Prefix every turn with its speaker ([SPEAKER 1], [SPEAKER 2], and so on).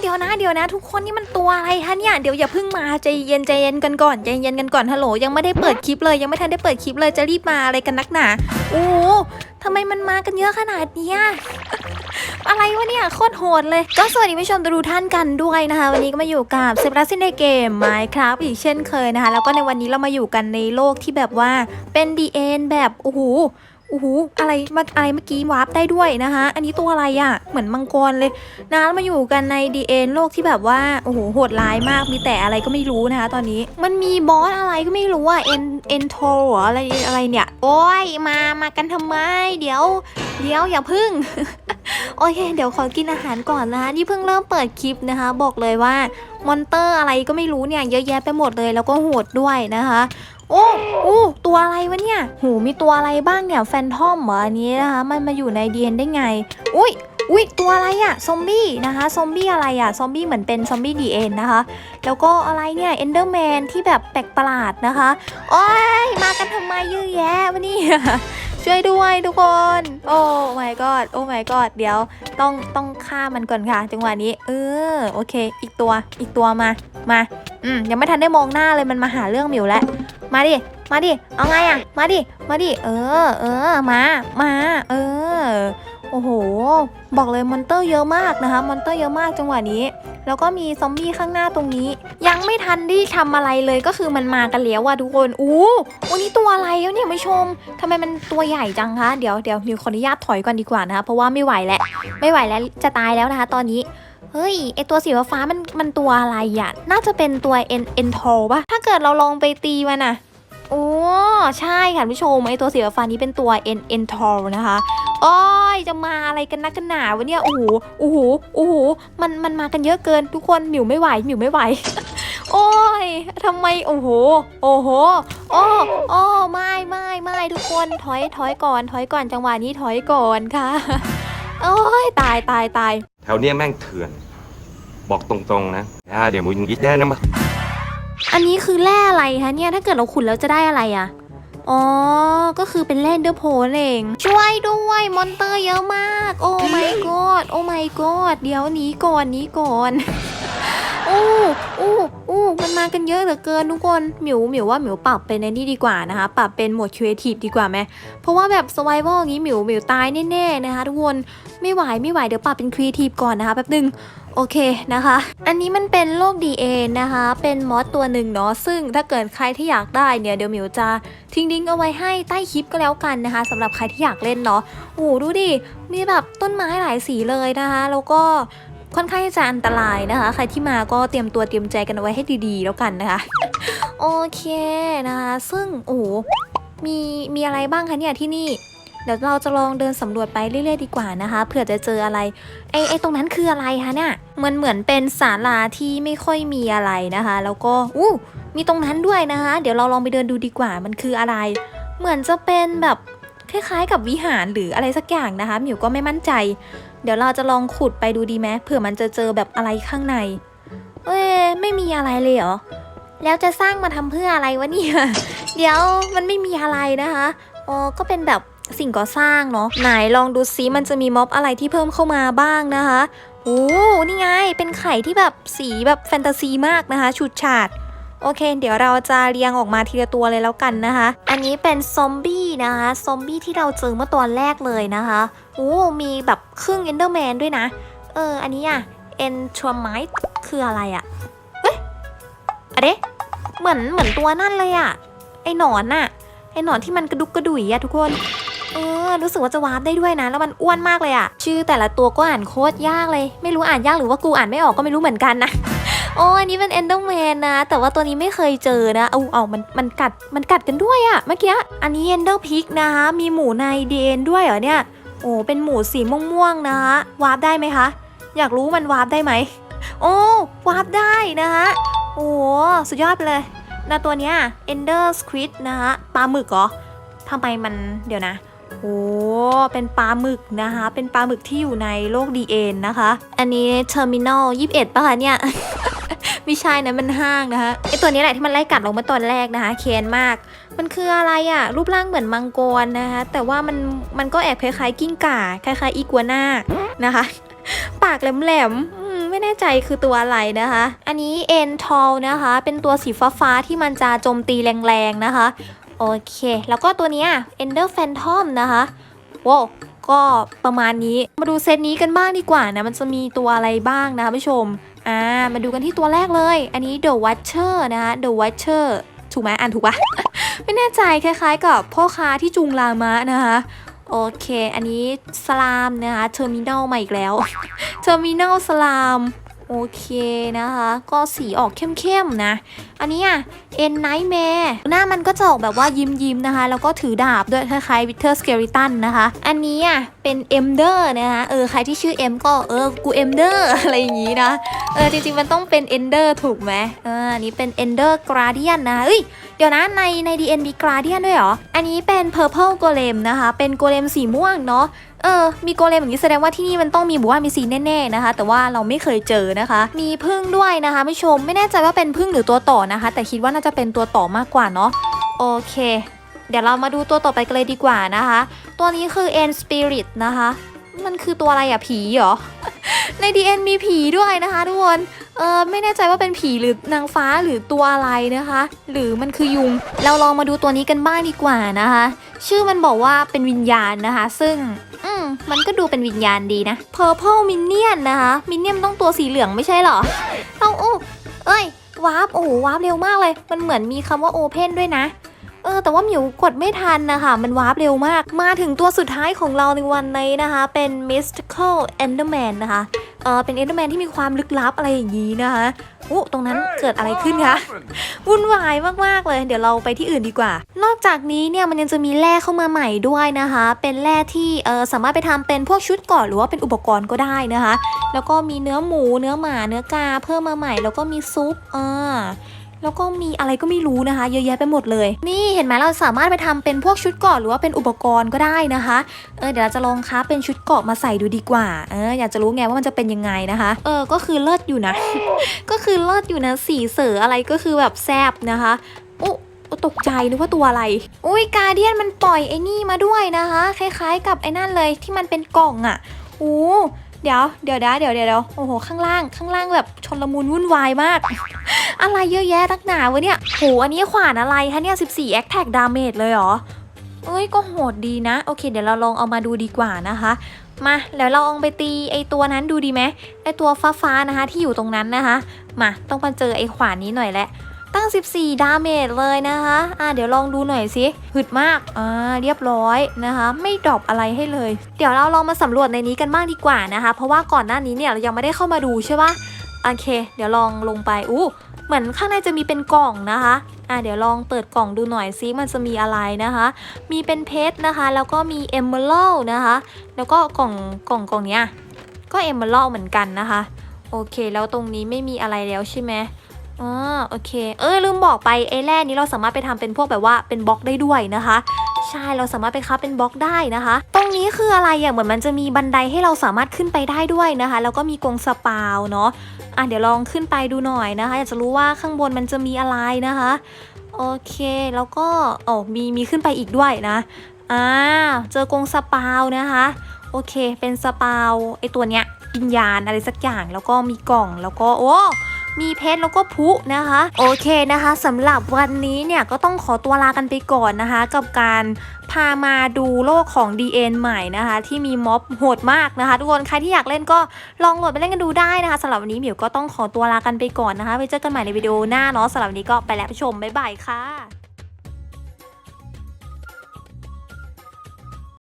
[SPEAKER 1] เดี๋ยวนะเดี๋ยวนะ ทุกคนนี่มันตัวอะไรคะเนี่ยเดี๋ยวอย่าเพิ่งมาใจเย็นใจเย็นกันก่อนใจเย็นกันก่อนฮัลโหลยังไม่ได้เปิดคลิปเลยยังไม่ทันได้เปิดคลิปเลยจะรีบมาอะไรกันนักหนาโอ้ทำไมมันมากันเยอะขนาดเนี้ยอะไรวะเนี่ยโคตรโหดเลย ก็สวัสดีผู้ชมทุกท่านกันด้วยนะคะ วันนี้ก็มาอยู่กับเซฟรัสซินในเกม Minecraft อีกเช่นเคยนะคะ แล้วก็ในวันนี้เรามาอยู่กันในโลกที่แบบว่าเป็นดีเอ็นแบบโอ้โห โอ้โหอะไรมาอะไรเมื่อกี้วาร์ปได้ด้วยนะคะ อันนี้ตัวอะไรอะ่ะ เหมือนมังกรเลยนะแล้วมาอยู่กันในดีเอ็นโลกที่แบบว่าโอ้โหโหดร้ายมากมีแต่อะไรก็ไม่รู้นะคะ ตอนนี้มันมีบอสอะไรก็ไม่รู้อะเอ็นเอ็นโทรอะไรอะไรเนี่ย โอ้ยมามากันทำไม เดี๋ยว เดี๋ยวอย่าพึ่งโอเค เดี๋ยวขอกินอาหารก่อนนะคะนี่เพิ่งเริ่มเปิดคลิปนะคะ บอกเลยว่ามอนเตอร์อะไรก็ไม่รู้เนี่ยเยอะแยะไปหมดเลยแล้วก็โหดด้วยนะคะ โอ้โอ้ตัวอะไรวะเนี่ยโหมีตัวอะไรบ้างเนี่ยแฟนทอมเหรออันนี้นะคะ มันมาอยู่ในดีเอ็นได้ไง อุ้ยอุ้ยตัวอะไรอะซอมบี้นะคะ ซอมบี้อะไรอะซอมบี้เหมือนเป็นซอมบี้ดีเอ็นนะคะ แล้วก็อะไรเนี่ยเอนเดอร์แมนที่แบบแปลกประหลาดนะคะ โอ้ย มากันทำไมเยอะแยะวะเนี่ย ช่วยด้วยทุกคน โอ้ my god โอ้ my god เดี๋ยวต้องต้องฆ่ามันก่อนค่ะ จังหวะนี้ เออ โอเค อีกตัว อีกตัวมา มา อืมยังไม่ทันได้มองหน้าเลยมันมาหาเรื่องหมิวแล้วมาดิมาดิเอาไงอะมาดิมาดิเออเออมามาเออโอ้โห บอกเลยมอนเตอร์เยอะมากนะคะมอนเตอร์เยอะมากจังหวะนี้ แล้วก็มีซอมบี้ข้างหน้าตรงนี้ ยังไม่ทันที่ทำอะไรเลยก็คือมันมากันแล้วว่ะทุกคนอู้วันนี้ตัวอะไรแล้วเนี่ยไม่ชมทำไมมันตัวใหญ่จังคะเดี๋ยวเดี๋ยวมิวขออนุญาตถอยก่อนดีกว่านะคะเพราะว่าไม่ไหวแล้วไม่ไหวแล้วจะตายแล้วนะคะ ตอนนี้ เฮ้ยไอตัวสีฟ้ามันมันตัวอะไรอะ น่าจะเป็นตัวเอ็นเอ็นโทป่ะ ถ้าเกิดเราลองไปตีมันอะโอ้ใช่ค่ะผู้ชมไอตัวสีฟ้านี้เป็นตัวเอ็นเอ็นโทนะคะโอ้ยจะมาอะไรกันนักกันหนาวะเนี่ยโอ้โหโอ้โหโอ้โหมันมันมากันเยอะเกินทุกคนหมิวไม่ไหวหมิวไม่ไหว โอ้ยทำไมโอ้โหโอ้โหโอ้โอ้ไม่ไม่ไม่ทุกคนถอยถอยก่อนถอยก่อนจังหวะนี้ถอยก่อนค่ะโอ้ยตายตายตาย
[SPEAKER 2] แถวเนี้ยแม่งเถื่อน บอกตรงๆนะอ่าเดี๋ยวมึงอีกแน่นะมา
[SPEAKER 1] อันนี้คือแร่อะไรคะเนี่ยถ้าเกิดเราขุดแล้วจะได้อะไรอะอ๋อ ก็คือเป็นแร่เดอร์โพลเอง ช่วยด้วย มอนเตอร์เยอะมาก โอ้ my god โอ้ my god เดี๋ยวหนีก่อนหนีก่อนอู้อู้อู้มันมากันเยอะเหลือเกินทุกคนหมิวหมิวว่าหมิวปรับเป็นในนี่ดีกว่านะคะ ปรับเป็นโหมดครีเอทีฟดีกว่าไหมเพราะว่าแบบสไวเวอร์อย่างนี้หมิวหมิวตายแน่ๆนะคะทุกคนไม่ไหวไม่ไหวเดี๋ยวปรับเป็นครีเอทีฟก่อนนะคะแป๊บนึง โอเคนะคะ อันนี้มันเป็นโลก DA นะคะ เป็นมอสตัวหนึ่งเนาะซึ่งถ้าเกิดใครที่อยากได้เนี่ยเดี๋ยวมิวจะทิ้งลิงเอาไว้ให้ใต้คลิปก็แล้วกันนะคะสำหรับใครที่อยากเล่นเนาะโอ้โหดูดิมีแบบต้นไม้หลายสีเลยนะคะ แล้วก็ค่อนข้างจะอันตรายนะคะ ใครที่มาก็เตรียมตัวเตรียมใจกันเอาไว้ให้ดีๆ แล้วกันนะคะโอเคนะคะ ซึ่งโอ้โหมีมีอะไรบ้างคะเนี่ยที่นี่เดี๋ยวเราจะลองเดินสำรวจไปเรื่อยๆดีกว่านะคะเผื่อจะเจออะไรไอไอตรงนั้นคืออะไรคะเนี่ย มันเหมือนเป็นศาลาที่ไม่ค่อยมีอะไรนะคะ แล้วก็อู้มีตรงนั้นด้วยนะคะ เดี๋ยวเราลองไปเดินดูดีกว่ามันคืออะไร เหมือนจะเป็นแบบคล้ายๆ กับวิหารหรืออะไรสักอย่างนะคะหมิวก็ไม่มั่นใจ เดี๋ยวเราจะลองขุดไปดูดีไหมเผื่อมันจะเจอแบบอะไรข้างใน เอ้ยไม่มีอะไรเลยเหรอแล้วจะสร้างมาทำเพื่ออะไรวะเนี่ย เดี๋ยวมันไม่มีอะไรนะคะอ๋อก็เป็นแบบสิ่งก่อสร้างเนาะไหนลองดูซิมันจะมีม็อบอะไรที่เพิ่มเข้ามาบ้างนะคะ โอ้นี่ไง เป็นไข่ที่แบบสีแบบแฟนตาซีมากนะคะฉุดฉาดโอเค เดี๋ยวเราจะเรียงออกมาทีละตัวเลยแล้วกันนะคะ อันนี้เป็นซอมบี้นะคะ ซอมบี้ที่เราเจอเมื่อตอนแรกเลยนะคะโอ้มีแบบครึ่งเอนเดอร์แมนด้วยนะ เออ อันนี้อะเอนทร m ม t e คืออะไรอะเฮ้ยอะเดะเหมือนเหมือนตัวนั่นเลยอะไอหนอนน่ะไอหนอนที่มันกระดุกกระดุยอะทุกคน เออรู้สึกว่าจะวาร์ปได้ด้วยนะ แล้วมันอ้วนมากเลยอะชื่อแต่ละตัวก็อ่านโคตรยากเลย ไม่รู้อ่านยากหรือว่ากูอ่านไม่ออกก็ไม่รู้เหมือนกันนะโอ้อันนี้เป็นเอนเดอร์แมนนะ แต่ว่าตัวนี้ไม่เคยเจอนะ เอาเอามัน มันกัด มันกัดกันด้วยอะเมื่อกี้ อันนี้เอนเดอร์พิกนะคะ มีหมูในเดนด้วยเหรอเนี่ย โอ้ เป็นหมูสีม่วงๆนะคะวาร์ปได้ไหมคะ อยากรู้มันวาร์ปได้ไหม โอ้ วาร์ปได้นะคะโอ้ สุดยอดไปเลยนะตัวเนี้ย Ender Squid นะคะปลาหมึกเหรอทำไมมัน เดี๋ยวนะ โอ้เป็นปลาหมึกนะคะ เป็นปลาหมึกที่อยู่ในโลกดีเอ็นนะคะ อันนี้ Terminal 21ป่ะคะเนี่ยไม่ใช่นะมันห้างนะคะไอตัวนี้แหละที่มันไล่กัดลงมาตอนแรกนะคะเคนมาก มันคืออะไรอะรูปร่างเหมือนมังกรนะคะ แต่ว่ามันมันก็แอบคล้ายๆกิ้งก่าคล้ายๆอีกัวน่านะคะ ปากแหลมๆไม่ไม่แน่ใจคือตัวอะไรนะคะ อันนี้เอ็นทอลนะคะ เป็นตัวสีฟ้าๆที่มันจะโจมตีแรงๆนะคะ โอเค แล้วก็ตัวนี้ Ender Phantom นะคะว้าวก็ประมาณนี้มาดูเซตนี้กันบ้างดีกว่านะ มันจะมีตัวอะไรบ้างนะคะผู้ชมอ่ามาดูกันที่ตัวแรกเลย อันนี้ The Watcher นะคะ The Watcher ถูกไหมอ่านถูกปะไม่แน่ใจคล้าย ๆ กับพ่อค้าที่จุงลามะนะคะโอเค อันนี้สลามนะคะเทอร์มินอลมาอีกแล้ว เทอร์มินอลสลาม โอเคนะคะ ก็สีออกเข้มๆนะ อันนี้อะเอ็นไนท์แมร์หน้ามันก็จะออกแบบว่ายิ้มๆนะคะ แล้วก็ถือดาบด้วยคล้ายๆวิเทอร์สเกริตันนะคะ อันนี้อะเป็นเอ็มเดอร์นะคะ เออใครที่ชื่อเอ็มก็เออกูเอ็มเดอร์อะไรอย่างงี้นะ เออจริงๆมันต้องเป็นเอนเดอร์ถูกไหมเอออันนี้เป็นเอนเดอร์กราเดียนนะคะเอ้ยเดี๋ยวนะในใน DN มีกราเดียนด้วยเหรอ อันนี้เป็น Purple Golem นะคะ เป็นโกเลมสีม่วงเนาะ เออ มีโกเลมอย่างนี้แสดงว่าที่นี่มันต้องมีบ้ามีซีแน่ๆนะคะ แต่ว่าเราไม่เคยเจอนะคะ มีพึ่งด้วยนะคะผู้ชม ไม่แน่ใจว่าเป็นพึ่งหรือตัวต่อนะคะ แต่คิดว่าน่าจะเป็นตัวต่อมากกว่าเนาะ โอเค เดี๋ยวเรามาดูตัวต่อไปกันเลยดีกว่านะคะ ตัวนี้คือ End Spirit นะคะ มันคือตัวอะไรอะผีเหรอ ใน DN มีผีด้วยนะคะทุกคน เออไม่แน่ใจว่าเป็นผีหรือนางฟ้าหรือตัวอะไรนะคะ หรือมันคือยุง เราลองมาดูตัวนี้กันบ้างดีกว่านะคะ ชื่อมันบอกว่าเป็นวิญญาณนะคะ ซึ่งอืมมันก็ดูเป็นวิญญาณดีนะ Purple Minion นะคะ Minion ต้องตัวสีเหลืองไม่ใช่เหรอเอาโอ้เอ้ยวาร์ปโอ้โหวาร์ปเร็วมากเลย มันเหมือนมีคำว่า Open ด้วยนะเออแต่ว่าหมิวกดไม่ทันนะคะ มันวาร์ปเร็วมาก มาถึงตัวสุดท้ายของเราในวันนี้นะคะ เป็น Mystical Enderman นะคะ เออเป็น Enderman ที่มีความลึกลับอะไรอย่างนี้นะคะอู้ตรงนั้นเกิดอะไรขึ้นคะวุ่นวายมากๆเลย เดี๋ยวเราไปที่อื่นดีกว่า นอกจากนี้เนี่ยมันยังจะมีแร่เข้ามาใหม่ด้วยนะคะ เป็นแร่ที่เออสามารถไปทำเป็นพวกชุดเก่อนหรือว่าเป็นอุปกรณ์ก็ได้นะคะ แล้วก็มีเนื้อหมูเนื้อหมาเนื้อกาเพิ่มมาใหม่ แล้วก็มีซุปอ่า แล้วก็มีอะไรก็ไม่รู้นะคะ เยอะแยะไปหมดเลย นี่เห็นไหมเราสามารถไปทำเป็นพวกชุดเกราะหรือว่าเป็นอุปกรณ์ก็ได้นะคะเออเดี๋ยวเราจะลองค้าเป็นชุดเกราะมาใส่ดูดีกว่าเอออยากจะรู้ไงว่ามันจะเป็นยังไงนะคะ เออก็คือเลิศอยู่นะ ก็คือเลิศอยู่นะสีเสืออะไรก็คือแบบแซบนะคะโอ้ตกใจนึกว่าตัวอะไร อุ้ยกาเดียนมันปล่อยไอ้นี่มาด้วยนะคะ คล้าย ๆ กับไอ้นั่นเลยที่มันเป็นกล่องอะ่ะโอ้เดี๋ยวเดี๋ยวนะเดี๋ยวเดี๋ยวเดี๋ยวโอ้โหข้างล่างข้างล่างแบบชนละมุนวุ่นวายมาก อะไรเยอะแยะนักหนาวะเนี่ยโหอันนี้ขวานอะไรคะเนี่ย 14 attack damage เลยเหรอ เอ้ยก็โหดดีนะ โอเค เดี๋ยวเราลองเอามาดูดีกว่านะคะมาแล้วเราลองไปตีไอตัวนั้นดูดีไหมไอตัวฟ้าๆนะคะ ที่อยู่ตรงนั้นนะคะ มาต้องมาเจอไอขวานนี้หน่อยแหละตั้ง 14 ดาเมจเลยนะคะ อ่าเดี๋ยวลองดูหน่อยสิหึดมาก อ่า เรียบร้อยนะคะ ไม่ดรอปอะไรให้เลย เดี๋ยวเราลองมาสำรวจในนี้กันบ้างดีกว่านะคะ เพราะว่าก่อนหน้านี้เนี่ยเรายังไม่ได้เข้ามาดูใช่ปะ โอเค เดี๋ยวลองลงไปอู้เหมือนข้างในจะมีเป็นกล่องนะคะอ่าเดี๋ยวลองเปิดกล่องดูหน่อยซิมันจะมีอะไรนะคะ มีเป็นเพชรนะคะ แล้วก็มีเอมเบอรัลนะคะ แล้วก็กล่องกล่องกล่องเนี้ยก็เอมเบอรัลเหมือนกันนะคะ โอเค แล้วตรงนี้ไม่มีอะไรแล้วใช่ไหมอ๋อโอเค เออลืมบอกไปไอ้แร่นี้เราสามารถไปทำเป็นพวกแบบว่าเป็นบล็อกได้ด้วยนะคะ ใช่เราสามารถไปค้าเป็นบล็อกได้นะคะ ตรงนี้คืออะไรอะเหมือนมันจะมีบันไดให้เราสามารถขึ้นไปได้ด้วยนะคะ แล้วก็มีกรงสปาวเนาะอะเดี๋ยวลองขึ้นไปดูหน่อยนะคะ อยากจะรู้ว่าข้างบนมันจะมีอะไรนะคะโอเค แล้วก็โอ้มีมีขึ้นไปอีกด้วยนะอ่าเจอกรงสปาวนะคะโอเค เป็นสปาวไอตัวเนี้ยวิญญาณอะไรสักอย่างแล้วก็มีกล่องแล้วก็โอ้ มีเพชรแล้วก็พลุนะคะ โอเคนะคะสำหรับวันนี้เนี่ยก็ต้องขอตัวลากันไปก่อนนะคะ กับการพามาดูโลกของ DN ใหม่นะคะ ที่มีม็อบโหดมากนะคะ ทุกคนใครที่อยากเล่นก็ลองโหลดไปเล่นกันดูได้นะคะสำหรับวันนี้เหมียวก็ต้องขอตัวลากันไปก่อนนะคะไว้เจอกันใหม่ในวิดีโอหน้าเนาะสำหรับวันนี้ก็ไปแล้วผู้ชมบ๊ายบายค่ะ